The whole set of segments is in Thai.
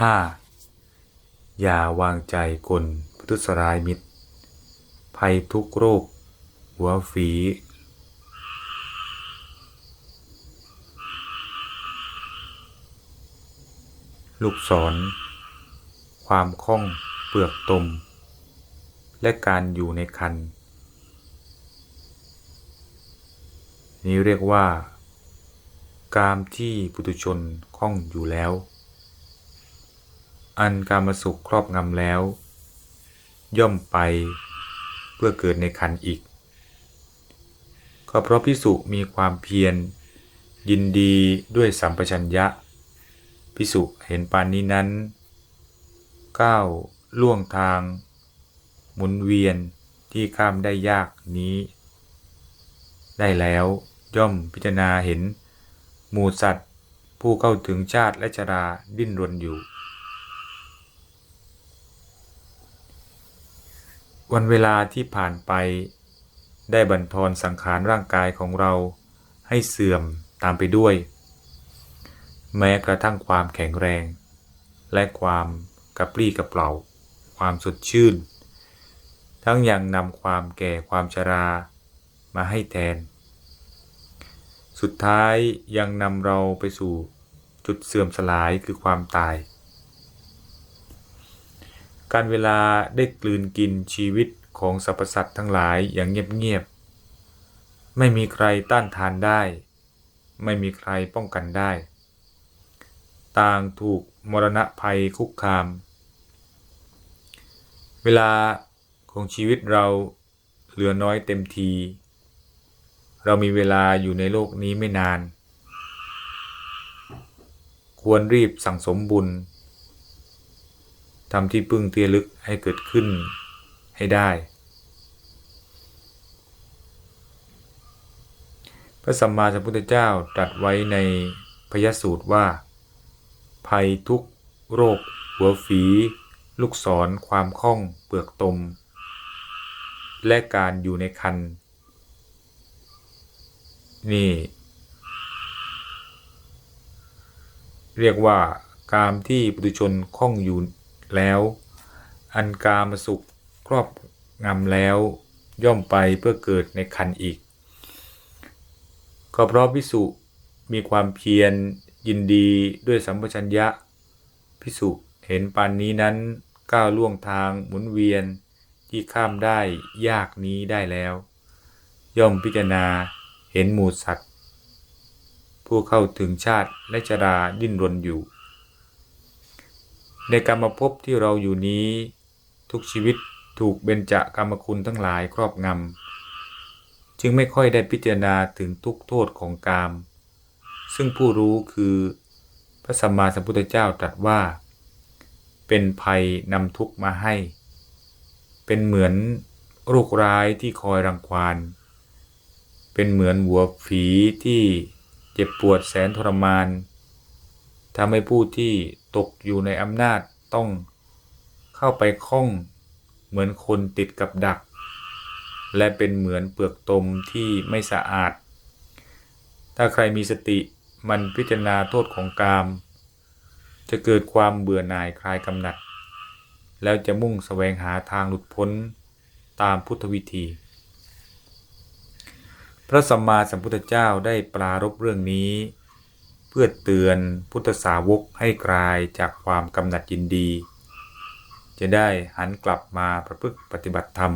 5. อย่าวางใจคนพุทุษร้ายมิตร ภัยทุกโรค หัวฝี ลูกศร ความคล่องเปลือกตม และการอยู่ในคัน นี้เรียกว่า กามที่ปุถุชนคล่องอยู่แล้ว อันกามสุขครอบงำแล้ว ย่อมไปเพื่อเกิดในคันอีก ก็เพราะพิสุมีความเพียร ยินดีด้วยสัมปชัญญะ พิสุเห็นปานนี้นั้นก้าวล่วงทาง หมุนเวียนที่ข้ามได้ยากนี้ ได้แล้วย่อมพิจารณาเห็น หมูสัตว์ ผู้เข้าถึงชาติและชราดิ้นรนอยู่ วันเวลาที่ผ่านไป ได้บั่นทอนสังขารร่างกายของเราให้เสื่อมตามไปด้วย แม้กระทั่งความแข็งแรง และความกระปรี้กระเปร่า ความสดชื่น ทั้งยังนำความแก่ความชรามาให้แทน สุดท้ายยังนำเราไปสู่จุดเสื่อมสลายคือความตาย การเวลาได้กลืนกินชีวิตของสรรพสัตว์ทั้งหลายอย่างเงียบๆ ไม่มีใครต้านทานได้ ไม่มีใครป้องกันได้ ต่างถูกมรณะภัยคุกคาม เวลาของชีวิตเราเหลือน้อยเต็มที เรามีเวลาอยู่ในโลกนี้ไม่นาน ควรรีบสั่งสมบุญ ทำที่พึ่งเตียลึกให้เกิดขึ้นให้ได้ พระสัมมาสัมพุทธเจ้าตรัสไว้ในพยสูตรว่า ภัยทุกโรค หัวฝี ลูกศร ความคล่อง เปลือกตม และการอยู่ในคัน นี่ เรียกว่ากามที่ปุถุชนคล่องอยู่ แล้ว อันกามสุขครอบงำแล้ว ย่อมไปเพื่อเกิดในคันอีก ก็เพราะพิสุมีความเพียรยินดีด้วยสัมปชัญญะพิสุเห็นปานนี้นั้นก้าวล่วงทางหมุนเวียนที่ข้ามได้ยากนี้ได้แล้ว ย่อมพิจารณาเห็นหมูสัตว์ ผู้เข้าถึงชาติและชราดิ้นรนอยู่ ในกรรมภพที่เราอยู่นี้ ทุกชีวิตถูกเบญจกรรมคุณทั้งหลายครอบงำ จึงไม่ค่อยได้พิจารณาถึงทุกโทษของกาม ซึ่งผู้รู้คือพระสัมมาสัมพุทธเจ้าตรัสว่า เป็นภัยนำทุกมาให้ เป็นเหมือนโรคร้ายที่คอยรังควาน เป็นเหมือนหัวฝีที่เจ็บปวดแสนทรมานทำให้ผู้ที่ ตกอยู่ในอำนาจต้องเข้าไปคล้องเหมือนคนติดกับดัก และเป็นเหมือนเปลือกตมที่ไม่สะอาด ถ้าใครมีสติมันพิจารณาโทษของกาม จะเกิดความเบื่อหน่ายคลายกำหนัด แล้วจะมุ่งแสวงหาทางหลุดพ้นตามพุทธวิธี พระสัมมาสัมพุทธเจ้าได้ปรารบเรื่องนี้ เพื่อเตือนพุทธสาวกให้คลายจากความกำหนัดยินดี จะได้หันกลับมาประพฤติปฏิบัติธรรม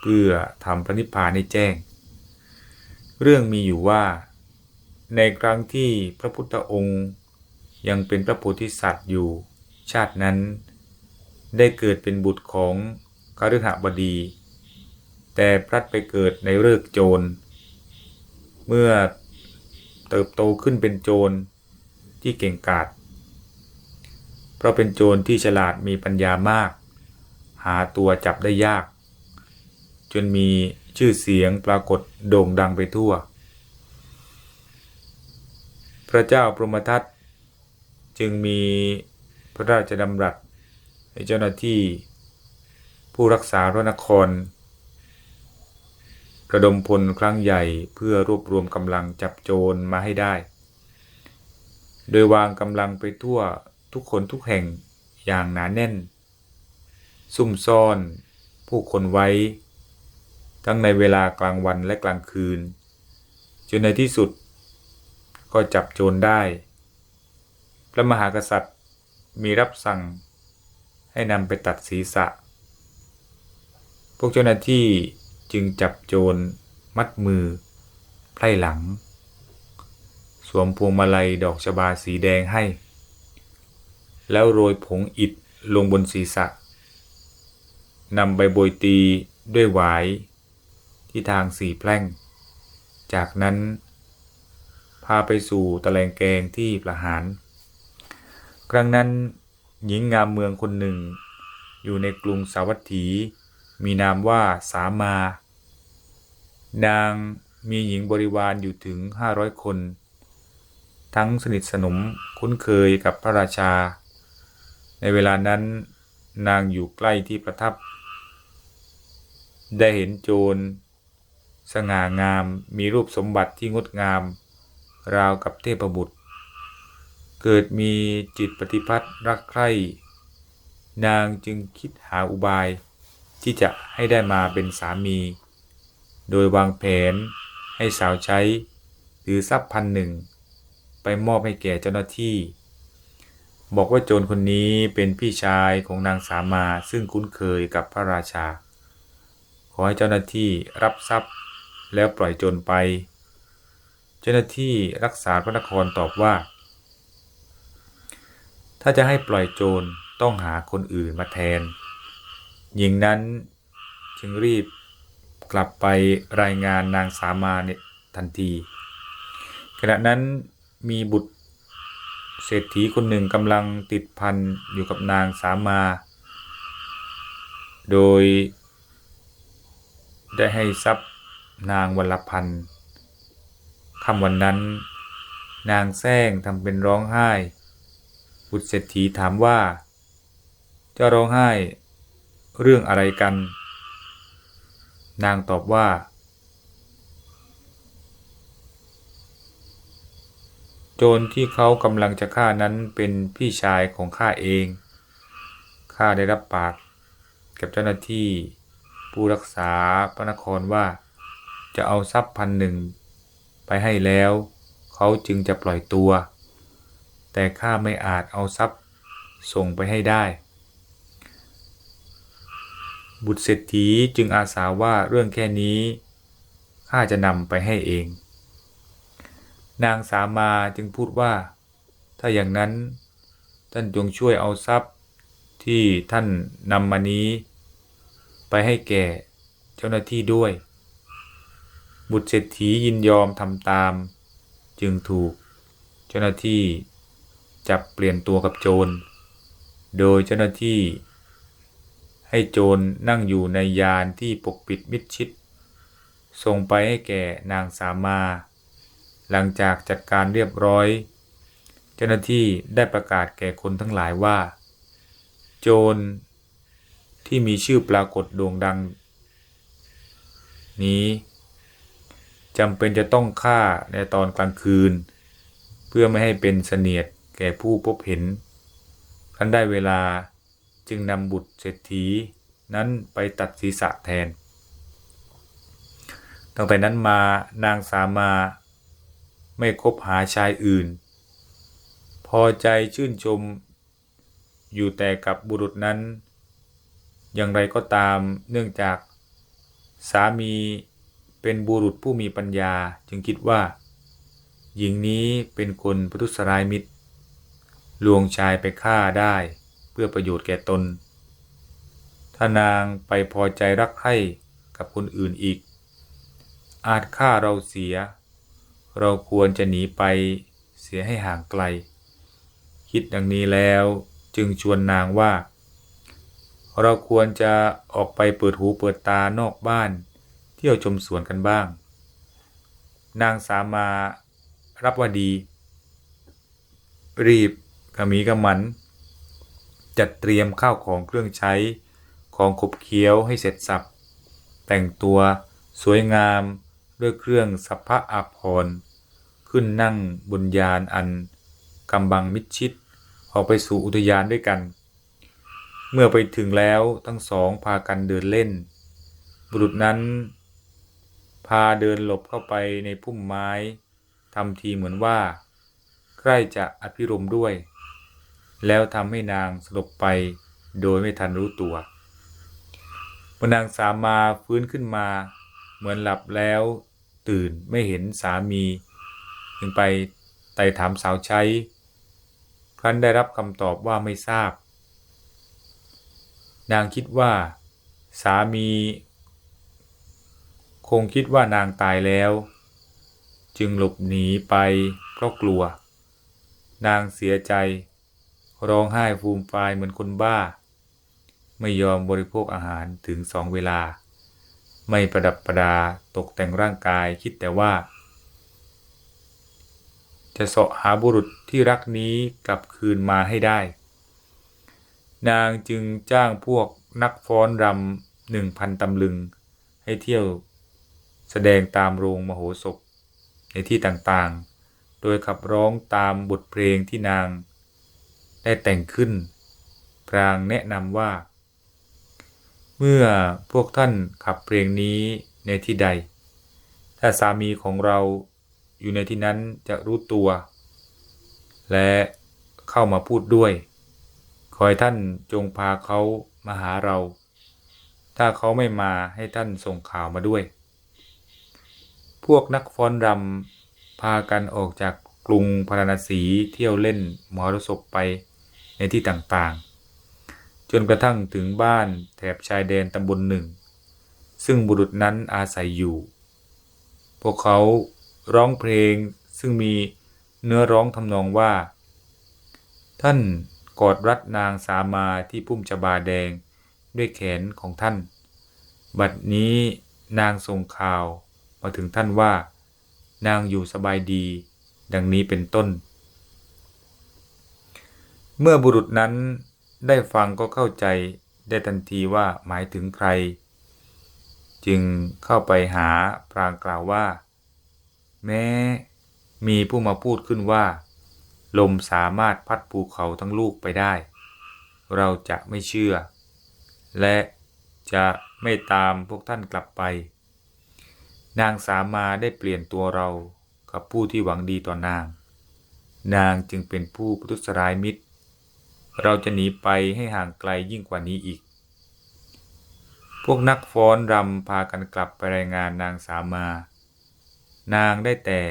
เพื่อทำพระนิพพานให้แจ้ง เรื่องมีอยู่ว่า ในครั้งที่พระพุทธองค์ยังเป็นพระโพธิสัตว์อยู่ ชาตินั้น ได้เกิดเป็นบุตรของคฤหบดี แต่พลัดไปเกิดในเลิกโจร เมื่อ เติบโตขึ้นเป็นโจรที่เก่งกาจเพราะเป็นโจรที่ฉลาดมีปัญญามาก หาตัวจับได้ยาก จนมีชื่อเสียงปรากฏโด่งดังไปทั่ว พระเจ้าพรหมทัตจึงมีพระราชดำรัสให้เจ้าหน้าที่ผู้รักษาพระนคร ระดมพลครั้งใหญ่เพื่อรวบรวมกำลังจับโจรมาให้ได้ โดยวางกำลังไปทั่วทุกคนทุกแห่งอย่างหนาแน่น ซุ่มซ่อนผู้คนไว้ ทั้งในเวลากลางวันและกลางคืน จนในที่สุด ก็จับโจรได้ พระมหากษัตริย์มีรับสั่งให้นำไปตัดศีรษะ พวกเจ้าหน้าที่ จึงจับโจรมัดมือ ไพร่หลัง สวมพวงมาลัยดอกชบาสีแดงให้ แล้วโรยผงอิฐลงบนศีรษะนำใบโบยตีด้วยหวาย ที่ทางสี่แพร่ง จากนั้น พาไปสู่ตะแลงแกงที่ประหาร ครั้งนั้นหญิงงามเมืองคนหนึ่ง อยู่ในกรุงสาวัตถี มีนามว่าสามา นางมีหญิงบริวารอยู่ถึงห้าร้อยคน ทั้งสนิทสนมคุ้นเคยกับพระราชา ในเวลานั้นนางอยู่ใกล้ที่ประทับ ได้เห็นโจร สง่างามมีรูปสมบัติที่งดงาม ราวกับเทพบุตร เกิดมีจิตปฏิพัทธ์รักใคร่ นางจึงคิดหาอุบาย ที่จะให้ได้มาเป็นสามี โดยวางแผนให้สาวใช้ถือทรัพย์พันหนึ่ง ไปมอบให้แก่เจ้าหน้าที่ บอกว่าโจรคนนี้เป็นพี่ชายของนางสามาซึ่งคุ้นเคยกับพระราชา ขอให้เจ้าหน้าที่รับทรัพย์แล้วปล่อยโจรไป เจ้าหน้าที่รักษาพระนครตอบว่า ถ้าจะให้ปล่อยโจรต้องหาคนอื่นมาแทน หญิงนั้นจึงรีบกลับไปรายงานนางสามาเนี่ยทันที ขณะนั้นมีบุตรเศรษฐีคนหนึ่งกำลังติดพันอยู่กับนางสามา โดยได้ให้ทรัพย์นางวัลพันคำวันนั้น นางแซงทำเป็นร้องไห้ บุตรเศรษฐีถามว่า เจ้าร้องไห้ เรื่องอะไรกัน นางตอบว่า โจรที่เขากำลังจะฆ่านั้นเป็นพี่ชายของข้าเอง ข้าได้รับปากกับเจ้าหน้าที่ผู้รักษาพระนครว่า จะเอาทรัพย์พันหนึ่งไปให้แล้ว เขาจึงจะปล่อยตัว แต่ข้าไม่อาจเอาทรัพย์ส่งไปให้ได้ บุตรเศรษฐีจึงอาสาว่าเรื่องแค่นี้ข้าจะนำไปให้เอง นางสามาจึงพูดว่า ถ้าอย่างนั้น ท่านจงช่วยเอาทรัพย์ที่ท่านนำมานี้ ไปให้แก่เจ้าหน้าที่ด้วย บุตรเศรษฐียินยอมทำตาม จึงถูกเจ้าหน้าที่จับเปลี่ยนตัวกับโจร โดยเจ้าหน้าที่ ให้โจรนั่งอยู่ในยานที่ปกปิดมิดชิด ส่งไปให้แก่นางสามา หลังจากจัดการเรียบร้อย เจ้าหน้าที่ได้ประกาศแก่คนทั้งหลายว่า โจรที่มีชื่อปรากฏโด่งดัง นี้จำเป็นจะต้องฆ่าในตอนกลางคืน เพื่อไม่ให้เป็นเสนียดแก่ผู้พบเห็นครั้นได้เวลา จึงนำบุตรเศรษฐีนั้นไปตัดศีรษะแทน ตั้งแต่นั้นมานางสามาไม่คบหาชายอื่น พอใจชื่นชมอยู่แต่กับบุรุษนั้น อย่างไรก็ตามเนื่องจากสามีเป็นบุรุษผู้มีปัญญาจึงคิดว่า หญิงนี้เป็นคนประทุษร้ายมิตร ลวงชายไปฆ่าได้ พื่อประโยชน์แก่ตน ถ้านางไปพอใจรักใคร่กับคนอื่นอีก อาจฆ่าเราเสีย เราควรจะหนีไปเสียให้ห่างไกล คิดดังนี้แล้วจึงชวนนางว่า เราควรจะออกไปเปิดหูเปิดตานอกบ้าน เที่ยวชมสวนกันบ้าง นางสามารับว่าดี รีบขมีกำมัน จัดเตรียมข้าวของเครื่องใช้ของขบเคี้ยวให้เสร็จสับ แต่งตัวสวยงามด้วยเครื่องสัพพะอาภรณ์ขึ้นนั่งบนยานอันกำบังมิดชิด ออกไปสู่อุทยานด้วยกัน เมื่อไปถึงแล้วทั้งสองพากันเดินเล่น บุรุษนั้น พาเดินหลบเข้าไปในพุ่มไม้ทำทีเหมือนว่า ใกล้จะอภิรมด้วย แล้วทำให้นางสลบไปโดยไม่ทันรู้ตัวเมื่อนางสามาฟื้นขึ้นมา เหมือนหลับแล้วตื่นไม่เห็นสามี จึงไปไต่ถามสาวใช้ ครั้นได้รับคำตอบว่าไม่ทราบ นางคิดว่าสามี คงคิดว่านางตายแล้ว จึงหลบหนีไปเพราะกลัว นางเสียใจ ร้องไห้ฟูมฟายเหมือนคนบ้า ไม่ยอมบริโภคอาหารถึงสองเวลา ไม่ประดับประดาตกแต่งร่างกายคิดแต่ว่า จะเสาะหาบุรุษที่รักนี้กลับคืนมาให้ได้ นางจึงจ้างพวกนักฟ้อนรำหนึ่งพันตำลึง ให้เที่ยวแสดงตามโรงมโหสถในที่ต่างๆ โดยขับร้องตามบทเพลงที่นาง ได้แต่งขึ้น พรางแนะนำว่า เมื่อพวกท่านขับเพลงนี้ในที่ใด ถ้าสามีของเราอยู่ในที่นั้นจะรู้ตัว และเข้ามาพูดด้วย ขอให้ท่านจงพาเขามาหาเรา ถ้าเขาไม่มาให้ท่านส่งข่าวมาด้วย พวกนักฟ้อนรำพากันออกจากกรุงพาราณสีเที่ยวเล่นมหรสพไป ในที่ต่างๆ จนกระทั่งถึงบ้านแถบชายแดนตำบลหนึ่ง ซึ่งบุรุษนั้นอาศัยอยู่ พวกเขาร้องเพลงซึ่งมีเนื้อร้องทำนองว่า ท่านกอดรัดนางสามาที่พุ่มชบาแดงด้วยแขนของท่าน บัดนี้นางส่งข่าวมาถึงท่านว่า นางอยู่สบายดี ดังนี้เป็นต้น เมื่อบุรุษนั้นได้ฟังก็เข้าใจได้ทันทีว่าหมายถึงใคร จึงเข้าไปหาพรางกล่าวว่า แม้มีผู้มาพูดขึ้นว่า ลมสามารถพัดภูเขาทั้งลูกไปได้ เราจะไม่เชื่อ และจะไม่ตามพวกท่านกลับไป นางสามาได้เปลี่ยนตัวเรากับผู้ที่หวังดีต่อนาง นางจึงเป็นผู้ประทุษร้ายมิตร เราจะหนีไปให้ห่างไกลยิ่งกว่านี้อีก พวกนักฟ้อนรำพากันกลับไปรายงานนางสามา นางได้แต่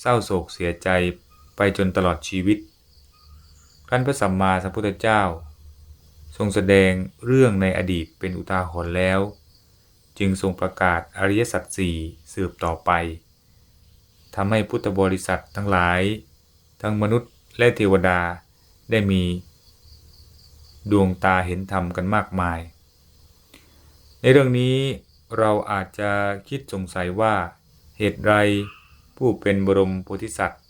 เศร้าโศกเสียใจไปจนตลอดชีวิตครั้นพระสัมมาสัมพุทธเจ้า ทรงแสดงเรื่องในอดีตเป็นอุทาหรณ์แล้ว จึงทรงประกาศอริยสัจสี่สืบต่อไปทำให้พุทธบริษัททั้งหลาย ทั้งมนุษย์และเทวดาได้มี ดวงตาเห็นธรรมกันมากมาย ในเรื่องนี้เราอาจจะคิดสงสัยว่าเหตุไรผู้เป็นบรมโพธิสัตว์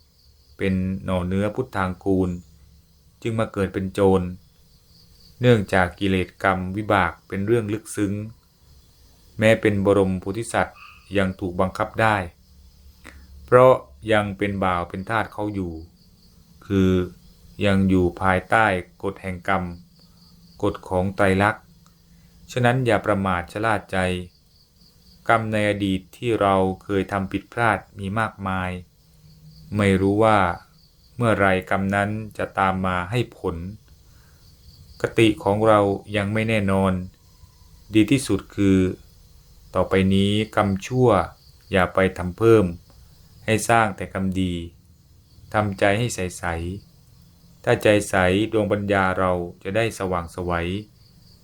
เป็นหน่อเนื้อพุทธางกูล จึงมาเกิดเป็นโจร เนื่องจากกิเลสกรรมวิบากเป็นเรื่องลึกซึ้ง แม้เป็นบรมโพธิสัตว์ยังถูกบังคับได้ เพราะยังเป็นบ่าวเป็นทาสเขาอยู่ คือยังอยู่ภายใต้กฎแห่งกรรม กฎของไตรลักษณ์ ฉะนั้นอย่าประมาทชะล่าใจ กรรมในอดีตที่เราเคยทำผิดพลาดมีมากมาย ไม่รู้ว่าเมื่อไรกรรมนั้นจะตามมาให้ผล กติของเรายังไม่แน่นอน ดีที่สุดคือ ต่อไปนี้กรรมชั่วอย่าไปทำเพิ่ม ให้สร้างแต่กรรมดีทำใจให้ใสๆ ถ้าใจใสดวงปัญญาเราจะได้สว่างสวัย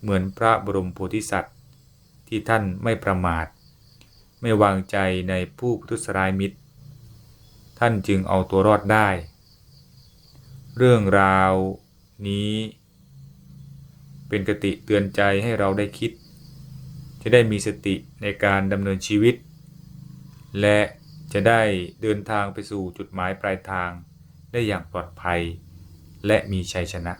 เหมือนพระบรมโพธิสัตว์ ที่ท่านไม่ประมาท ไม่วางใจในผู้พุทุษร้ายมิตร ท่านจึงเอาตัวรอดได้ เรื่องราวนี้ เป็นกติเตือนใจให้เราได้คิด จะได้มีสติในการดำเนินชีวิต และจะได้เดินทางไปสู่จุดหมายปลายทางได้อย่างปลอดภัย และมีชัยชนะ